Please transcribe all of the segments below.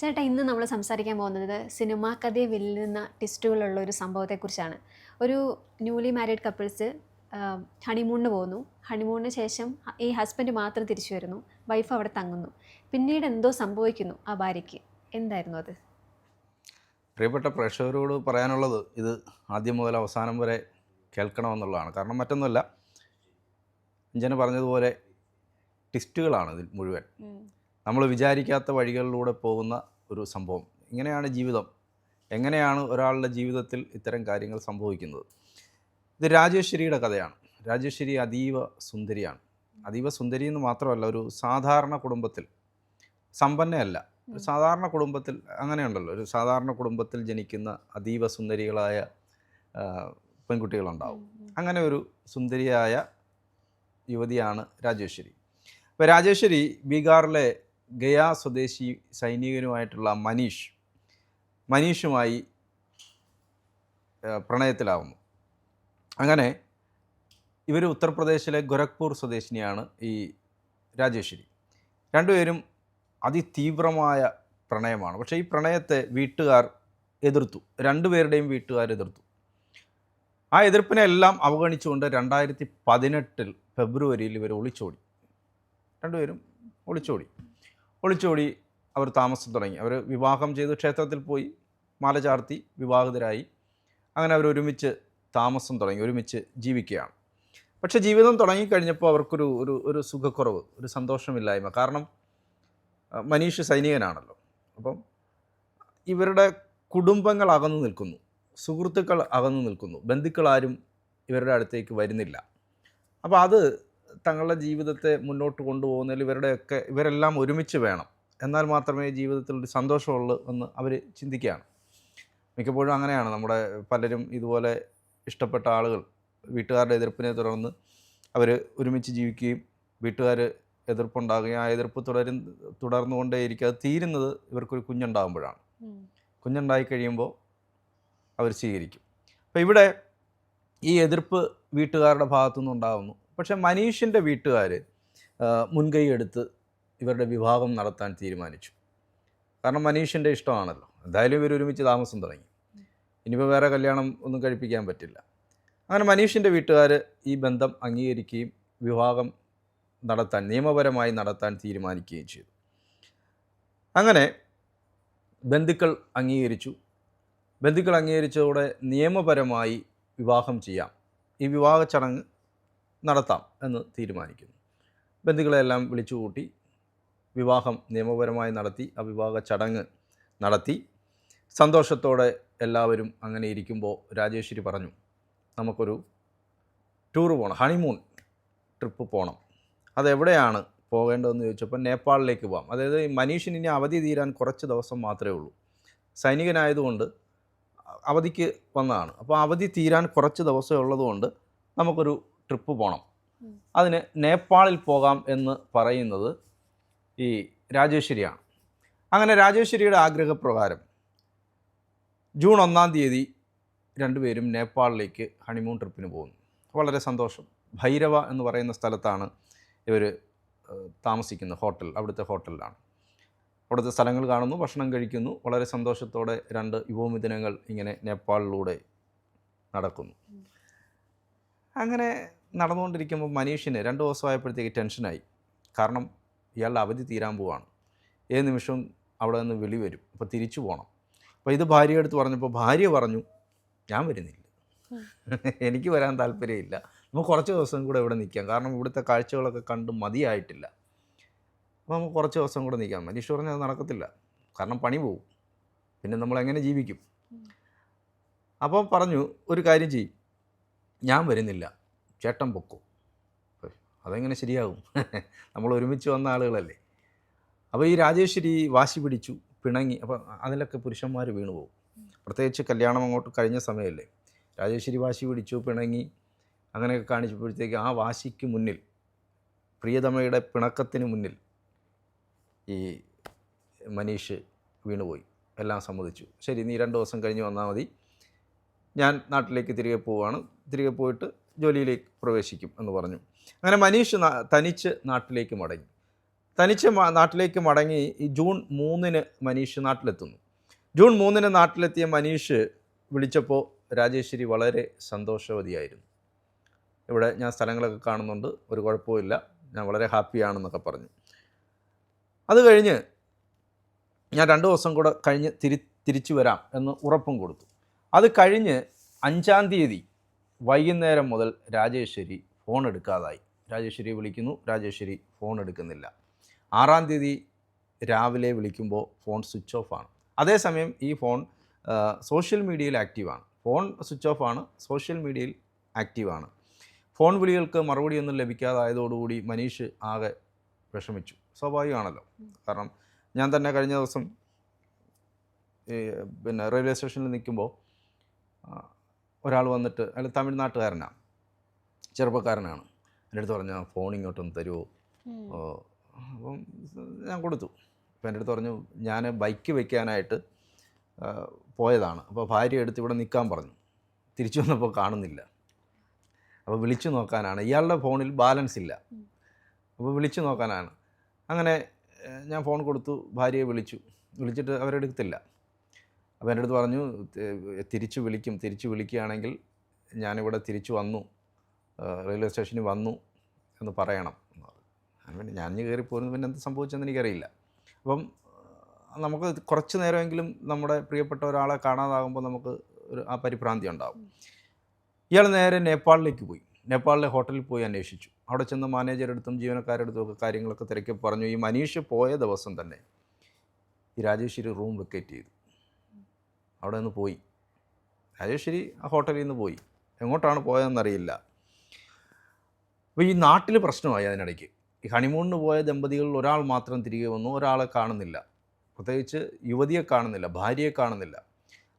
ചേട്ടാ ഇന്ന് നമ്മൾ സംസാരിക്കാൻ പോകുന്നത് സിനിമാ കഥയെ വെല്ലുന്ന ട്വിസ്റ്റുകളുള്ള ഒരു സംഭവത്തെക്കുറിച്ചാണ്. ഒരു ന്യൂലി മാരീഡ് കപ്പിൾസ് ഹണിമൂണിന് പോകുന്നു ഹണിമൂണിന് ശേഷം ഈ ഹസ്ബൻഡ് മാത്രം തിരിച്ചു വരുന്നു. വൈഫ് അവിടെ തങ്ങുന്നു. പിന്നീട് എന്തോ സംഭവിക്കുന്നു ആ ഭാര്യയ്ക്ക്. എന്തായിരുന്നു അത്? പ്രിയപ്പെട്ട പ്രേക്ഷകരോട് പറയാനുള്ളത് ഇത് ആദ്യം മുതൽ അവസാനം വരെ കേൾക്കണമെന്നുള്ളതാണ്. കാരണം മറ്റൊന്നുമല്ല അഞ്ജന പറഞ്ഞതുപോലെ ടിസ്റ്റുകളാണ് ഇതിൽ മുഴുവൻ. നമ്മൾ വിചാരിക്കാത്ത വഴികളിലൂടെ പോകുന്ന ഒരു സംഭവം. ഇങ്ങനെയാണ് ജീവിതം. എങ്ങനെയാണ് ഒരാളുടെ ജീവിതത്തിൽ ഇത്തരം കാര്യങ്ങൾ സംഭവിക്കുന്നത്? ഇത് രാജേശ്വരിയുടെ കഥയാണ്. രാജേശ്വരി അതീവ സുന്ദരിയാണ്. അതീവ സുന്ദരി എന്ന് മാത്രമല്ല ഒരു സാധാരണ കുടുംബത്തിൽ സമ്പന്നയല്ല. ഒരു സാധാരണ കുടുംബത്തിൽ അങ്ങനെയുണ്ടല്ലോ. ഒരു സാധാരണ കുടുംബത്തിൽ ജനിക്കുന്ന അതീവ സുന്ദരികളായ പെൺകുട്ടികളുണ്ടാവും. അങ്ങനെ ഒരു സുന്ദരിയായ യുവതിയാണ് രാജേശ്വരി. അപ്പോൾ രാജേശ്വരി ബീഹാറിലെ ഗയ സ്വദേശി സൈനികനുമായിട്ടുള്ള മനീഷ് മനീഷുമായി പ്രണയത്തിലാവുന്നു. അങ്ങനെ ഇവർ ഉത്തർപ്രദേശിലെ ഗോരഖ്പൂർ സ്വദേശിനിയാണ് ഈ രാജേശ്വരി. രണ്ടുപേരും അതിതീവ്രമായ പ്രണയമാണ്. പക്ഷേ ഈ പ്രണയത്തെ വീട്ടുകാർ എതിർത്തു. രണ്ടുപേരുടെയും വീട്ടുകാർ എതിർത്തു. ആ എതിർപ്പിനെ എല്ലാം അവഗണിച്ചുകൊണ്ട് രണ്ടായിരത്തി പതിനെട്ടിൽ ഫെബ്രുവരിയിൽ ഇവർ ഒളിച്ചോടി. രണ്ടുപേരും ഒളിച്ചോടി. ഒളിച്ചോടി അവർ താമസം തുടങ്ങി. അവർ വിവാഹം ചെയ്ത് ക്ഷേത്രത്തിൽ പോയി മാല ചാർത്തി വിവാഹിതരായി. അങ്ങനെ അവർ ഒരുമിച്ച് താമസം തുടങ്ങി ഒരുമിച്ച് ജീവിക്കുകയാണ്. പക്ഷേ ജീവിതം തുടങ്ങിക്കഴിഞ്ഞപ്പോൾ അവർക്കൊരു ഒരു ഒരു സുഖക്കുറവ് ഒരു സന്തോഷമില്ലായ്മ. കാരണം മനീഷ് സൈനികനാണല്ലോ. അപ്പം ഇവരുടെ കുടുംബങ്ങൾ അകന്നു നിൽക്കുന്നു. സുഹൃത്തുക്കൾ അകന്നു നിൽക്കുന്നു. ബന്ധുക്കളാരും ഇവരുടെ അടുത്തേക്ക് വരുന്നില്ല. അപ്പോൾ അത് തങ്ങളുടെ ജീവിതത്തെ മുന്നോട്ട് കൊണ്ടുപോകുന്നതിൽ ഇവരുടെയൊക്കെ ഇവരെല്ലാം ഒരുമിച്ച് വേണം. എന്നാൽ മാത്രമേ ജീവിതത്തിൽ ഒരു സന്തോഷമുള്ളൂ എന്ന് അവർ ചിന്തിക്കുകയാണ്. മിക്കപ്പോഴും അങ്ങനെയാണ്. നമ്മുടെ പലരും ഇതുപോലെ ഇഷ്ടപ്പെട്ട ആളുകൾ വീട്ടുകാരുടെ എതിർപ്പിനെ തുടർന്ന് അവർ ഒരുമിച്ച് ജീവിക്കുകയും വീട്ടുകാർ എതിർപ്പുണ്ടാകുകയും ആ എതിർപ്പ് തുടരും തുടർന്നുകൊണ്ടേയിരിക്കും. അത് തീരുന്നത് ഇവർക്കൊരു കുഞ്ഞുണ്ടാകുമ്പോഴാണ്. കുഞ്ഞുണ്ടായി കഴിയുമ്പോൾ അവർ സ്വീകരിക്കും. അപ്പോൾ ഇവിടെ ഈ എതിർപ്പ് വീട്ടുകാരുടെ ഭാഗത്തുനിന്ന് ഉണ്ടാകുന്നു പക്ഷേ മനീഷിന്റെ വീട്ടുകാർ മുൻകൈ എടുത്ത് ഇവരുടെ വിവാഹം നടത്താൻ തീരുമാനിച്ചു. കാരണം മനീഷിന്റെ ഇഷ്ടമാണല്ലോ. എന്തായാലും ഇവർ ഒരുമിച്ച് താമസം തുടങ്ങി. ഇനിയിപ്പോൾ വേറെ കല്യാണം ഒന്നും കഴിപ്പിക്കാൻ പറ്റില്ല. അങ്ങനെ മനീഷിന്റെ വീട്ടുകാർ ഈ ബന്ധം അംഗീകരിക്കുകയും വിവാഹം നടത്താൻ നിയമപരമായി നടത്താൻ തീരുമാനിക്കുകയും ചെയ്തു. അങ്ങനെ ബന്ധുക്കൾ അംഗീകരിച്ചു. ബന്ധുക്കൾ അംഗീകരിച്ചതോടെ നിയമപരമായി വിവാഹം ചെയ്യാം. ഈ വിവാഹ ചടങ്ങ് നടത്താം എന്ന് തീരുമാനിക്കുന്നു. ബന്ധുക്കളെല്ലാം വിളിച്ചുകൂട്ടി വിവാഹം നിയമപരമായി നടത്തി ആ വിവാഹ ചടങ്ങ് നടത്തി. സന്തോഷത്തോടെ എല്ലാവരും അങ്ങനെ ഇരിക്കുമ്പോൾ രാജേശ്വരി പറഞ്ഞു നമുക്കൊരു ടൂർ പോകണം ഹണിമൂൺ ട്രിപ്പ് പോകണം അതെവിടെയാണ് പോകേണ്ടതെന്ന് ചോദിച്ചപ്പോൾ നേപ്പാളിലേക്ക് പോകാം അതായത് മനീഷിന് ഇനി അവധി തീരാൻ കുറച്ച് ദിവസം മാത്രമേ ഉള്ളൂ. സൈനികനായതുകൊണ്ട് അവധിക്ക് വന്നതാണ്. അപ്പോൾ അവധി തീരാൻ കുറച്ച് ദിവസമേ ഉള്ളതുകൊണ്ട് നമുക്കൊരു ട്രിപ്പ് പോകണം. അതിന് നേപ്പാളിൽ പോകാം എന്ന് പറയുന്നത് ഈ രാജേശ്വരിയാണ് അങ്ങനെ രാജേശ്വരിയുടെ ആഗ്രഹപ്രകാരം ജൂൺ ഒന്നാം തീയതി രണ്ടുപേരും നേപ്പാളിലേക്ക് ഹണിമൂൺ ട്രിപ്പിന് പോകുന്നു. വളരെ സന്തോഷം. ഭൈരവ എന്ന് പറയുന്ന സ്ഥലത്താണ് ഇവർ താമസിക്കുന്നത് ഹോട്ടൽ അവിടുത്തെ ഹോട്ടലിലാണ്. അവിടുത്തെ സ്ഥലങ്ങൾ കാണുന്നു ഭക്ഷണം കഴിക്കുന്നു. വളരെ സന്തോഷത്തോടെ രണ്ട് യുവമിഥുനങ്ങൾ ഇങ്ങനെ നേപ്പാളിലൂടെ നടക്കുന്നു. അങ്ങനെ നടന്നുകൊണ്ടിരിക്കുമ്പോൾ മനീഷിന് രണ്ട് ദിവസമായപ്പോഴത്തേക്ക് ടെൻഷനായി. കാരണം ഇയാളുടെ അവധി തീരാൻ പോവാണ്. ഏത് നിമിഷവും അവിടെ നിന്ന് വിളി വരും. അപ്പോൾ തിരിച്ചു പോകണം അപ്പോൾ ഇത് ഭാര്യ എടുത്ത് പറഞ്ഞപ്പോൾ ഭാര്യ പറഞ്ഞു ഞാൻ വരുന്നില്ല. എനിക്ക് വരാൻ താല്പര്യമില്ല. നമുക്ക് കുറച്ച് ദിവസം കൂടെ ഇവിടെ നിൽക്കാം. കാരണം ഇവിടുത്തെ കാഴ്ചകളൊക്കെ കണ്ട് മതിയായിട്ടില്ല. അപ്പോൾ നമുക്ക് കുറച്ച് ദിവസം കൂടെ നിൽക്കാം. മനീഷ് പറഞ്ഞാൽ അത് നടക്കത്തില്ല. കാരണം പണി പോവും. പിന്നെ നമ്മൾ എങ്ങനെ ജീവിക്കും? അപ്പോൾ പറഞ്ഞു ഒരു കാര്യം ചെയ്യും. ഞാൻ വരുന്നില്ല. ചേട്ടൻ പൊക്കും. അതെങ്ങനെ ശരിയാകും? നമ്മൾ ഒരുമിച്ച് വന്ന ആളുകളല്ലേ. അപ്പോൾ ഈ രാജേശ്വരി വാശി പിടിച്ചു പിണങ്ങി. അപ്പോൾ അതിലൊക്കെ പുരുഷന്മാർ വീണു പോകും. പ്രത്യേകിച്ച് കല്യാണം അങ്ങോട്ട് കഴിഞ്ഞ സമയമല്ലേ. രാജേശ്വരി വാശി പിടിച്ചു പിണങ്ങി. അങ്ങനെയൊക്കെ കാണിച്ചപ്പോഴത്തേക്ക് ആ വാശിക്ക് മുന്നിൽ പ്രിയതമയുടെ പിണക്കത്തിന് മുന്നിൽ ഈ മനീഷ് വീണുപോയി എല്ലാം സമ്മതിച്ചു. ശരി നീ രണ്ട് ദിവസം കഴിഞ്ഞ് വന്നാൽ മതി. ഞാൻ നാട്ടിലേക്ക് തിരികെ പോവുകയാണ് തിരികെ പോയിട്ട് ജോലിയിലേക്ക് പ്രവേശിക്കും എന്ന് പറഞ്ഞു. അങ്ങനെ മനീഷ് തനിച്ച് നാട്ടിലേക്ക് മടങ്ങി. തനിച്ച് നാട്ടിലേക്ക് മടങ്ങി ജൂൺ മൂന്നിന് മനീഷ് നാട്ടിലെത്തുന്നു. ജൂൺ മൂന്നിന് നാട്ടിലെത്തിയ മനീഷ് വിളിച്ചപ്പോൾ രാജേശ്വരി വളരെ സന്തോഷവതിയായിരുന്നു. ഇവിടെ ഞാൻ സ്ഥലങ്ങളൊക്കെ കാണുന്നുണ്ട് ഒരു കുഴപ്പമില്ല ഞാൻ വളരെ ഹാപ്പിയാണെന്നൊക്കെ പറഞ്ഞു. അത് കഴിഞ്ഞ് ഞാൻ രണ്ട് ദിവസം കൂടെ കഴിഞ്ഞ് തിരി തിരിച്ചു വരാം എന്ന് ഉറപ്പും കൊടുത്തു. അത് കഴിഞ്ഞ് അഞ്ചാം തീയതി വൈകുന്നേരം മുതൽ രാജേശ്വരി ഫോൺ എടുക്കാതായി. രാജേശ്വരി വിളിക്കുന്നു. രാജേശ്വരി ഫോൺ എടുക്കുന്നില്ല. ആറാം തീയതി രാവിലെ വിളിക്കുമ്പോൾ ഫോൺ സ്വിച്ച് ഓഫ് ആണ്. അതേസമയം ഈ ഫോൺ സോഷ്യൽ മീഡിയയിൽ ആക്റ്റീവാണ് ഫോൺ സ്വിച്ച് ഓഫ് ആണ്. സോഷ്യൽ മീഡിയയിൽ ആക്റ്റീവാണ് ഫോൺ വിളികൾക്ക് മറുപടിയൊന്നും ലഭിക്കാതായതോടുകൂടി മനീഷ് ആകെ വിഷമിച്ചു. സ്വാഭാവികമാണല്ലോ. കാരണം ഞാൻ തന്നെ കഴിഞ്ഞ ദിവസം പിന്നെ റെയിൽവേ സ്റ്റേഷനിൽ നിൽക്കുമ്പോൾ ഒരാൾ വന്നിട്ട് അല്ല തമിഴ്നാട്ടുകാരനാണ് ചെറുപ്പക്കാരനാണ്. എന്റെ അടുത്ത് പറഞ്ഞു ഫോൺ ഇങ്ങോട്ടൊന്ന് തരുമോ അപ്പം ഞാൻ കൊടുത്തു. അപ്പം എന്റെ അടുത്ത് പറഞ്ഞു ഞാൻ ബൈക്ക് വയ്ക്കാനായിട്ട് പോയതാണ്. അപ്പോൾ ഭാര്യ എടുത്ത് ഇവിടെ നിൽക്കാൻ പറഞ്ഞു. തിരിച്ചു വന്നപ്പോൾ കാണുന്നില്ല. അപ്പോൾ വിളിച്ചു നോക്കാനാണ്. ഇയാളുടെ ഫോണിൽ ബാലൻസ് ഇല്ല. അപ്പോൾ വിളിച്ചു നോക്കാനാണ്. അങ്ങനെ ഞാൻ ഫോൺ കൊടുത്തു. ഭാര്യയെ വിളിച്ചു. വിളിച്ചിട്ട് അവരെടുത്തില്ല. അപ്പോൾ എന്റെ അടുത്ത് പറഞ്ഞു തിരിച്ച് വിളിക്കും തിരിച്ചു വിളിക്കുകയാണെങ്കിൽ ഞാനിവിടെ തിരിച്ചു വന്നു റെയിൽവേ സ്റ്റേഷനിൽ വന്നു എന്ന് പറയണം. എന്ന് പറഞ്ഞു. ഞാൻ പിന്നെ ഞാൻ കയറി പിന്നെ എന്ത് സംഭവിച്ചെന്ന് എനിക്കറിയില്ല. അപ്പം നമുക്ക് കുറച്ച് നേരമെങ്കിലും നമ്മുടെ പ്രിയപ്പെട്ട ഒരാളെ കാണാതാകുമ്പോൾ നമുക്ക് ഒരു ആ പരിഭ്രാന്തി ഉണ്ടാകും ഇയാൾ നേരെ നേപ്പാളിലേക്ക് പോയി. നേപ്പാളിലെ ഹോട്ടലിൽ പോയി അന്വേഷിച്ചു. അവിടെ ചെന്ന് മാനേജറെടുത്തും ജീവനക്കാരെടുത്തും ജീവനക്കാരുടെ ഒക്കെ കാര്യങ്ങളൊക്കെ തിരക്കി പറഞ്ഞു. ഈ മനീഷ് പോയ ദിവസം തന്നെ ഈ രാജേശ്വരി റൂം വെക്കേറ്റ് ചെയ്തു. അവിടെ നിന്ന് പോയി. രാജേശ്വരി ആ ഹോട്ടലിൽ നിന്ന് പോയി. എങ്ങോട്ടാണ് പോയതെന്നറിയില്ല. അപ്പോൾ ഈ നാട്ടിൽ പ്രശ്നമായി അതിനിടയ്ക്ക്. ഈ ഹണിമൂണിന് പോയ ദമ്പതികളിൽ ഒരാൾ മാത്രം തിരികെ വന്നു ഒരാളെ കാണുന്നില്ല. പ്രത്യേകിച്ച് യുവതിയെ കാണുന്നില്ല ഭാര്യയെ കാണുന്നില്ല.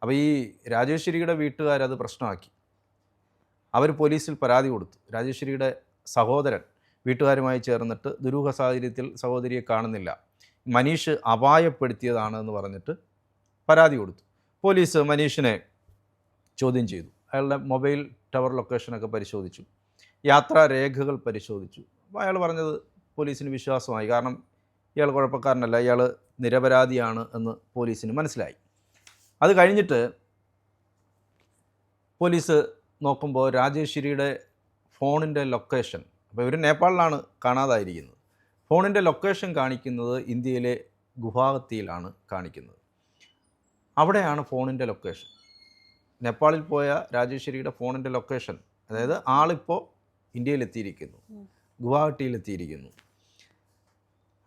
അപ്പോൾ ഈ രാജേശ്വരിയുടെ വീട്ടുകാരത് പ്രശ്നമാക്കി. അവർ പോലീസിൽ പരാതി കൊടുത്തു. രാജേശ്വരിയുടെ സഹോദരൻ വീട്ടുകാരുമായി ചേർന്നിട്ട് ദുരൂഹ സാഹചര്യത്തിൽ സഹോദരിയെ കാണുന്നില്ല. മനീഷ് അപായപ്പെടുത്തിയതാണ് എന്ന് പറഞ്ഞിട്ട് പരാതി കൊടുത്തു. പോലീസ് മനീഷിനെ ചോദ്യം ചെയ്തു. അയാളുടെ മൊബൈൽ ടവർ ലൊക്കേഷനൊക്കെ പരിശോധിച്ചു. യാത്രാ രേഖകൾ പരിശോധിച്ചു. അപ്പോൾ അയാൾ പറഞ്ഞത് പോലീസിന് വിശ്വാസമായി. കാരണം ഇയാൾ കുഴപ്പക്കാരനല്ല. ഇയാൾ നിരപരാധിയാണ് എന്ന് പോലീസിന് മനസ്സിലായി. അത് കഴിഞ്ഞിട്ട് പോലീസ് നോക്കുമ്പോൾ രാജേശ്വരിയുടെ ഫോണിന്റെ ലൊക്കേഷൻ അപ്പോൾ ഇവർ നേപ്പാളിലാണ് കാണാതായിരിക്കുന്നത്. ഫോണിന്റെ ലൊക്കേഷൻ കാണിക്കുന്നത് ഇന്ത്യയിലെ ഗുവാഹത്തിയിലാണ് കാണിക്കുന്നത്. അവിടെയാണ് ഫോണിന്റെ ലൊക്കേഷൻ. നേപ്പാളിൽ പോയ രാജേശ്വരിയുടെ ഫോണിന്റെ ലൊക്കേഷൻ. അതായത് ആളിപ്പോൾ ഇന്ത്യയിലെത്തിയിരിക്കുന്നു. ഗുവാഹട്ടിയിലെത്തിയിരിക്കുന്നു.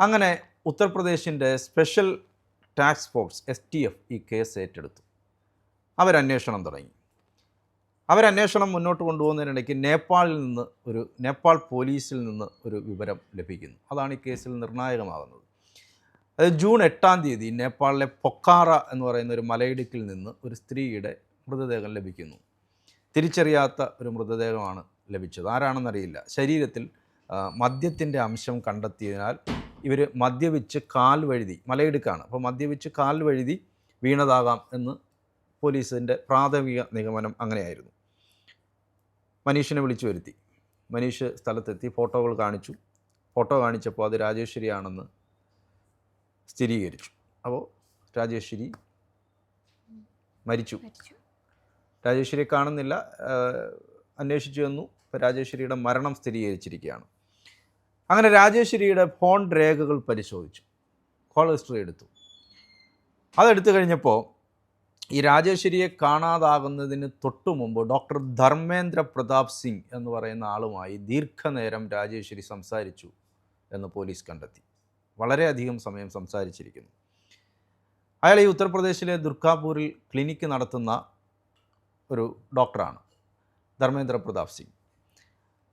അങ്ങനെ ഉത്തർപ്രദേശിന്റെ സ്പെഷ്യൽ ടാക്സ് ഫോഴ്സ് എസ് ടി എഫ് ഈ കേസ് ഏറ്റെടുത്തു. അവരന്വേഷണം തുടങ്ങി. അവരന്വേഷണം മുന്നോട്ട് കൊണ്ടുപോകുന്നതിനിടയ്ക്ക് നേപ്പാളിൽ നിന്ന് ഒരു നേപ്പാൾ പോലീസിൽ നിന്ന് ഒരു വിവരം ലഭിക്കുന്നു. അതാണ് ഈ കേസിൽ നിർണായകമാകുന്നത്. അത് ജൂൺ എട്ടാം തീയതി നേപ്പാളിലെ പൊക്കാറ എന്ന് പറയുന്ന ഒരു മലയിടുക്കിൽ നിന്ന് ഒരു സ്ത്രീയുടെ മൃതദേഹം ലഭിക്കുന്നു. തിരിച്ചറിയാത്ത ഒരു മൃതദേഹമാണ് ലഭിച്ചത്. ആരാണെന്നറിയില്ല. ശരീരത്തിൽ മദ്യത്തിന്റെ അംശം കണ്ടെത്തിയതിനാൽ ഇവർ മദ്യപിച്ച് കാൽ വഴുതി മലയിടുക്കാണ്. അപ്പോൾ മദ്യപിച്ച് കാൽ വഴുതി വീണതാകാം എന്ന് പോലീസിന്റെ പ്രാഥമിക നിഗമനം അങ്ങനെയായിരുന്നു. മനീഷിനെ വിളിച്ചു വരുത്തി. മനീഷ് സ്ഥലത്തെത്തി ഫോട്ടോകൾ കാണിച്ചു. ഫോട്ടോ കാണിച്ചപ്പോൾ അത് രാജേശ്വരിയാണെന്ന് സ്ഥിരീകരിച്ചു. അപ്പോൾ രാജേശ്വരി മരിച്ചു. രാജേശ്വരിയെ കാണുന്നില്ല. അന്വേഷിച്ചു വന്നു. ഇപ്പോൾ രാജേശ്വരിയുടെ മരണം സ്ഥിരീകരിച്ചിരിക്കുകയാണ്. അങ്ങനെ രാജേശ്വരിയുടെ ഫോൺ രേഖകൾ പരിശോധിച്ചു. കോൾ ഹിസ്റ്ററി എടുത്തു. അതെടുത്തു കഴിഞ്ഞപ്പോൾ ഈ രാജേശ്വരിയെ കാണാതാകുന്നതിന് തൊട്ടു മുമ്പ് ഡോക്ടർ ധർമ്മേന്ദ്ര പ്രതാപ് സിംഗ് എന്ന് പറയുന്ന ആളുമായി ദീർഘനേരം രാജേശ്വരി സംസാരിച്ചു എന്ന് പോലീസ് കണ്ടെത്തി. വളരെയധികം സമയം സംസാരിച്ചിരിക്കുന്നു. അയാൾ ഈ ഉത്തർപ്രദേശിലെ ദുർഗാപൂരിൽ ക്ലിനിക്ക് നടത്തുന്ന ഒരു ഡോക്ടറാണ് ധർമ്മേന്ദ്ര പ്രതാപ് സിംഗ്.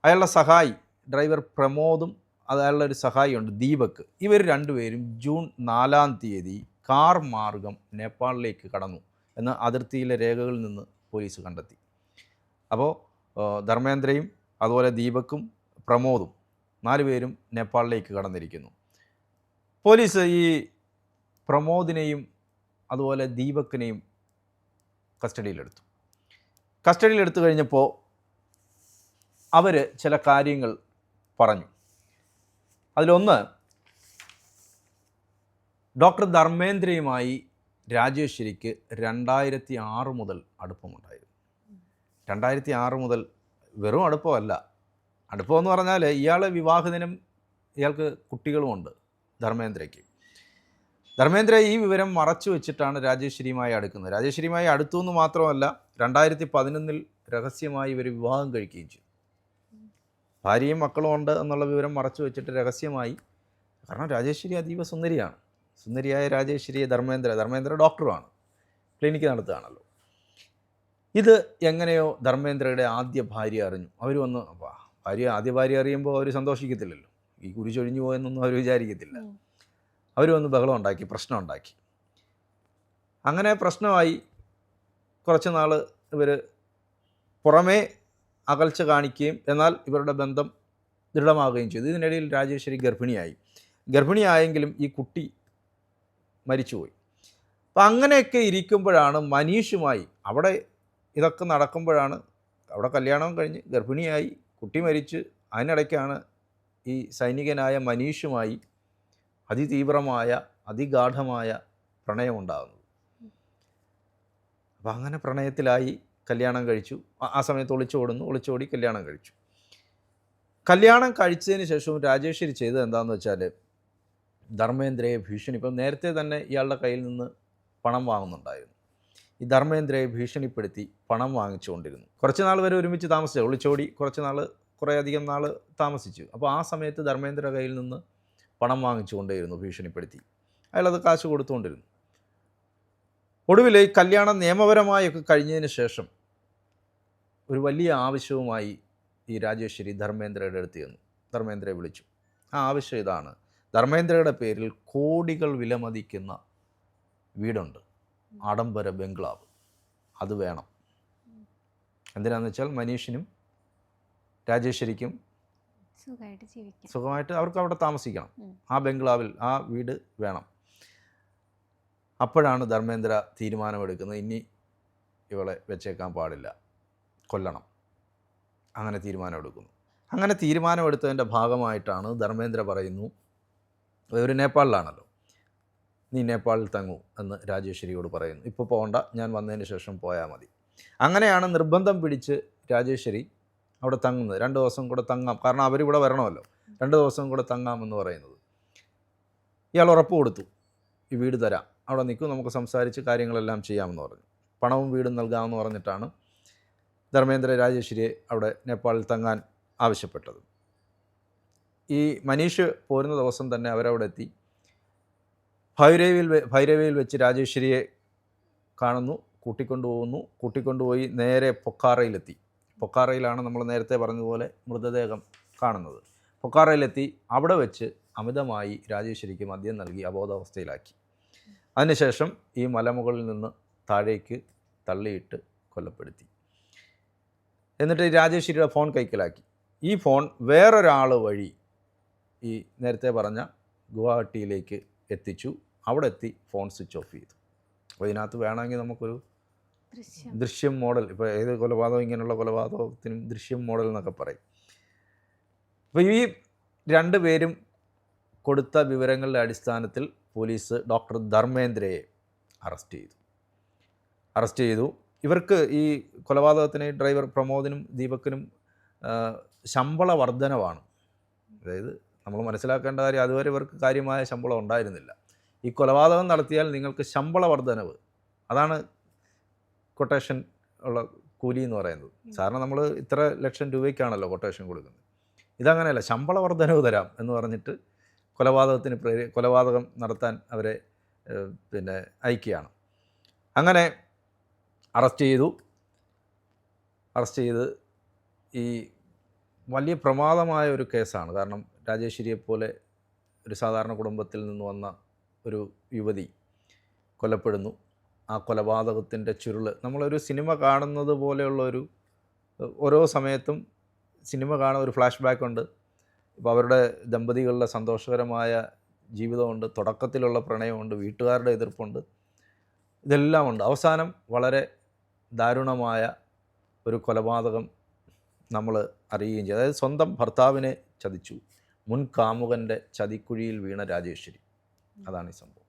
അയാളുടെ സഹായി ഡ്രൈവർ പ്രമോദും അയാളുടെ ഒരു സഹായിയുണ്ട് ദീപക്. ഇവർ രണ്ടുപേരും ജൂൺ നാലാം തീയതി കാർ മാർഗം നേപ്പാളിലേക്ക് കടന്നു എന്ന് അതിർത്തിയിലെ രേഖകളിൽ നിന്ന് പോലീസ് കണ്ടെത്തി. അപ്പോൾ ധർമ്മേന്ദ്രയും അതുപോലെ ദീപക്കും പ്രമോദും നാലുപേരും നേപ്പാളിലേക്ക് കടന്നിരിക്കുന്നു. പോലീസ് ഈ പ്രമോദിനെയും അതുപോലെ ദീപക്കിനെയും കസ്റ്റഡിയിലെടുത്തു. കസ്റ്റഡിയിലെടുത്തു കഴിഞ്ഞപ്പോൾ അവർ ചില കാര്യങ്ങൾ പറഞ്ഞു. അതിലൊന്ന് ഡോക്ടർ ധർമ്മേന്ദ്രയുമായി രാജേശ്വരിക്ക് രണ്ടായിരത്തി ആറ് മുതൽ അടുപ്പമുണ്ടായിരുന്നു. രണ്ടായിരത്തി ആറ് മുതൽ വെറും അടുപ്പമല്ല. അടുപ്പമെന്ന് പറഞ്ഞാൽ ഇയാളെ വിവാഹദിനം ഇയാൾക്ക് കുട്ടികളുമുണ്ട്. ധർമ്മേന്ദ്രയ്ക്ക്. ധർമ്മേന്ദ്ര ഈ വിവരം മറച്ചു വെച്ചിട്ടാണ് രാജേശ്വരിയുമായി അടുക്കുന്നത്. രാജേശ്വരിയുമായി അടുത്തു എന്ന് മാത്രമല്ല രണ്ടായിരത്തി പതിനൊന്നിൽ രഹസ്യമായി ഇവർ വിവാഹം കഴിക്കുകയും ചെയ്തു. ഭാര്യയും മക്കളും ഉണ്ട് എന്നുള്ള വിവരം മറച്ചു വെച്ചിട്ട് രഹസ്യമായി. കാരണം രാജേശ്വരി അതീവ സുന്ദരിയാണ്. സുന്ദരിയായ രാജേശ്വരിയെ ധർമ്മേന്ദ്ര. ധർമ്മേന്ദ്ര ഡോക്ടറുമാണ്. ക്ലിനിക്ക് നടത്തുകയാണല്ലോ. ഇത് എങ്ങനെയോ ധർമ്മേന്ദ്രയുടെ ആദ്യ ഭാര്യ അറിഞ്ഞു. അവർ വന്ന് ഭാര്യ ആദ്യ ഭാര്യ അറിയുമ്പോൾ അവർ സന്തോഷിക്കത്തില്ലല്ലോ. ഈ കുരിച്ചൊഴിഞ്ഞു പോയെന്നൊന്നും അവർ വിചാരിക്കത്തില്ല. അവർ വന്ന് ബഹളം ഉണ്ടാക്കി പ്രശ്നം ഉണ്ടാക്കി. അങ്ങനെ പ്രശ്നമായി. കുറച്ച് നാൾ ഇവർ പുറമേ അകൽച്ച കാണിക്കുകയും എന്നാൽ ഇവരുടെ ബന്ധം ദൃഢമാവുകയും ചെയ്തു. ഇതിനിടയിൽ രാജേശ്വരി ഗർഭിണിയായി. ഗർഭിണിയായെങ്കിലും ഈ കുട്ടി മരിച്ചുപോയി. അപ്പം അങ്ങനെയൊക്കെ ഇരിക്കുമ്പോഴാണ് മനീഷുമായി അവിടെ ഇതൊക്കെ നടക്കുമ്പോഴാണ് അവിടെ കല്യാണം കഴിഞ്ഞ് ഗർഭിണിയായി കുട്ടി മരിച്ച് അതിനിടയ്ക്കാണ് ഈ സൈനികനായ മനീഷുമായി അതിതീവ്രമായ അതിഗാഠമായ പ്രണയമുണ്ടാകുന്നത് അപ്പം അങ്ങനെ പ്രണയത്തിലായി കല്യാണം കഴിച്ചു. ആ- ആ സമയത്ത് ഒളിച്ചോടുന്നു ഒളിച്ചോടി കല്യാണം കഴിച്ചു. കല്യാണം കഴിച്ചതിന് ശേഷവും രാജേശ്വരി ചെയ്തത് എന്താണെന്ന് വെച്ചാൽ ധർമ്മേന്ദ്രയെ ഭീഷണി ഇപ്പം നേരത്തെ തന്നെ ഇയാളുടെ കയ്യിൽ നിന്ന് പണം വാങ്ങുന്നുണ്ടായിരുന്നു. ഈ ധർമ്മേന്ദ്രയെ ഭീഷണിപ്പെടുത്തി പണം വാങ്ങിച്ചുകൊണ്ടിരുന്നു. കുറച്ച് നാൾ വരെ ഒരുമിച്ച് താമസിച്ചു ഒളിച്ചോടി കുറച്ച് നാൾ കുറേയധികം നാൾ താമസിച്ചു. അപ്പോൾ ആ സമയത്ത് ധർമ്മേന്ദ്ര കയ്യിൽ നിന്ന് പണം വാങ്ങിച്ചുകൊണ്ടേയിരുന്നു ഭീഷണിപ്പെടുത്തി. അയാളത് കാശ് കൊടുത്തുകൊണ്ടിരുന്നു. ഒടുവിൽ ഈ കല്യാണം നിയമപരമായൊക്കെ കഴിഞ്ഞതിന് ശേഷം ഒരു വലിയ ആവശ്യവുമായി ഈ രാജേശ്വരി ധർമ്മേന്ദ്രയുടെ അടുത്ത് ചെന്നു. ധർമ്മേന്ദ്രയെ വിളിച്ചു. ആ ആവശ്യം ഇതാണ്. ധർമ്മേന്ദ്രയുടെ പേരിൽ കോടികൾ വിലമതിക്കുന്ന വീടുണ്ട്. ആഡംബര ബംഗ്ലാവ്. അത് വേണം. എന്തിനാണെന്ന് വെച്ചാൽ മനീഷിനും രാജേശ്വരിക്കും സുഖമായിട്ട് ജീവിക്കാം. സുഖമായിട്ട് അവർക്ക് അവിടെ താമസിക്കണം. ആ ബംഗ്ലാവിൽ ആ വീട് വേണം. അപ്പോഴാണ് ധർമ്മേന്ദ്ര തീരുമാനമെടുക്കുന്നത് ഇനി ഇവളെ വെച്ചേക്കാൻ പാടില്ല. കൊല്ലണം. അങ്ങനെ തീരുമാനമെടുക്കുന്നു. അങ്ങനെ തീരുമാനമെടുത്തതിന്റെ ഭാഗമായിട്ടാണ് ധർമ്മേന്ദ്ര പറയുന്നു ഒരു നേപ്പാളിലാണല്ലോ. നീ നേപ്പാളിൽ തങ്ങൂ എന്ന് രാജേശ്വരിയോട് പറയുന്നു. ഇപ്പോൾ പോകണ്ട ഞാൻ വന്നതിന് ശേഷം പോയാൽ മതി. അങ്ങനെയാണ് നിർബന്ധം പിടിച്ച് രാജേശ്വരി അവിടെ തങ്ങുന്നത്. രണ്ട് ദിവസം കൂടെ തങ്ങാം. കാരണം അവരിവിടെ വരണമല്ലോ. രണ്ട് ദിവസം കൂടെ തങ്ങാമെന്ന് പറയുന്നത്. ഇയാൾ ഉറപ്പ് കൊടുത്തു. ഈ വീട് തരാം. അവിടെ നിൽക്കും നമുക്ക് സംസാരിച്ച് കാര്യങ്ങളെല്ലാം ചെയ്യാമെന്ന് പറഞ്ഞു. പണവും വീടും നൽകാമെന്ന് പറഞ്ഞിട്ടാണ് ധർമ്മേന്ദ്ര രാജേശ്വരിയെ അവിടെ നേപ്പാളിൽ തങ്ങാൻ ആവശ്യപ്പെട്ടത്. ഈ മനീഷ് പോരുന്ന ദിവസം തന്നെ അവരവിടെ എത്തി. ഭൈരവിയിൽ ഭൈരവിയിൽ വെച്ച് രാജേശ്വരിയെ കാണുന്നു കൂട്ടിക്കൊണ്ടുപോകുന്നു. കൂട്ടിക്കൊണ്ടുപോയി നേരെ പൊക്കാറയിലെത്തി. പൊക്കാറയിലാണ് നമ്മൾ നേരത്തെ പറഞ്ഞതുപോലെ മൃതദേഹം കാണുന്നത്. പൊക്കാറയിലെത്തി അവിടെ വെച്ച് അമിതമായി രാജേശ്വരിക്ക് മദ്യം നൽകി അബോധാവസ്ഥയിലാക്കി. അതിനുശേഷം ഈ മലമുകളിൽ നിന്ന് താഴേക്ക് തള്ളിയിട്ട് കൊലപ്പെടുത്തി. എന്നിട്ട് രാജേശ്വരിയുടെ ഫോൺ കൈക്കലാക്കി. ഈ ഫോൺ വേറൊരാൾ വഴി ഈ നേരത്തെ പറഞ്ഞ ഗുവാഹട്ടിയിലേക്ക് എത്തിച്ചു. അവിടെ എത്തി ഫോൺ സ്വിച്ച് ഓഫ് ചെയ്തു. അപ്പോൾ ഇതിനകത്ത് വേണമെങ്കിൽ നമുക്കൊരു ദൃശ്യം. മോഡൽ. ഇപ്പോൾ ഏത് കൊലപാതകം ഇങ്ങനെയുള്ള കൊലപാതകത്തിനും ദൃശ്യം മോഡൽ എന്നൊക്കെ പറയും. അപ്പോൾ ഈ രണ്ട് പേരും കൊടുത്ത വിവരങ്ങളുടെ അടിസ്ഥാനത്തിൽ പോലീസ് ഡോക്ടർ ധർമ്മേന്ദ്രയെ അറസ്റ്റ് ചെയ്തു. അറസ്റ്റ് ചെയ്തു. ഇവർക്ക് ഈ കൊലപാതകത്തിന് ഡ്രൈവർ പ്രമോദിനും ദീപക്കിനും ശമ്പള വർധനവാണ്. അതായത് നമ്മൾ മനസ്സിലാക്കേണ്ട കാര്യം അതുവരെ ഇവർക്ക് കാര്യമായ ശമ്പളം ഉണ്ടായിരുന്നില്ല. ഈ കൊലപാതകം നടത്തിയാൽ നിങ്ങൾക്ക് ശമ്പള വർധനവ്. അതാണ് കൊട്ടേഷൻ ഉള്ള കൂലി എന്ന് പറയുന്നത്. സാധാരണ നമ്മൾ ഇത്ര ലക്ഷം രൂപയ്ക്കാണല്ലോ കൊട്ടേഷൻ കൊടുക്കുന്നത്. ഇതങ്ങനെയല്ല ശമ്പള വർധനവ് തരാം എന്ന് പറഞ്ഞിട്ട് കൊലപാതകത്തിന് പ്രേരി കൊലപാതകം നടത്താൻ അവരെ പിന്നെ അയക്കുകയാണ്. അങ്ങനെ അറസ്റ്റ് ചെയ്തു. അറസ്റ്റ് ചെയ്ത് ഈ വലിയ പ്രമാദമായ ഒരു കേസാണ്. കാരണം രാജേശ്വരിയെ പോലെ ഒരു സാധാരണ കുടുംബത്തിൽ നിന്ന് വന്ന ഒരു യുവതി കൊല്ലപ്പെടുന്നു. ആ കൊലപാതകത്തിന്റെ ചുരുൾ നമ്മളൊരു സിനിമ കാണുന്നത് പോലെയുള്ള ഒരു ഓരോ സമയത്തും സിനിമ കാണാൻ ഒരു ഫ്ലാഷ് ബാക്ക് ഉണ്ട്. ഇപ്പോൾ അവരുടെ ദമ്പതികളുടെ സന്തോഷകരമായ ജീവിതമുണ്ട് തുടക്കത്തിലുള്ള പ്രണയമുണ്ട് വീട്ടുകാരുടെ എതിർപ്പുണ്ട്. ഇതെല്ലാം ഉണ്ട് അവസാനം വളരെ ദാരുണമായ ഒരു കൊലപാതകം നമ്മൾ അറിയുകയും ചെയ്തു. അതായത് സ്വന്തം ഭർത്താവിനെ ചതിച്ചു. മുൻ കാമുകന്റെ ചതിക്കുഴിയിൽ വീണ രാജേശ്വരി. അതാണ് ഈ സംഭവം.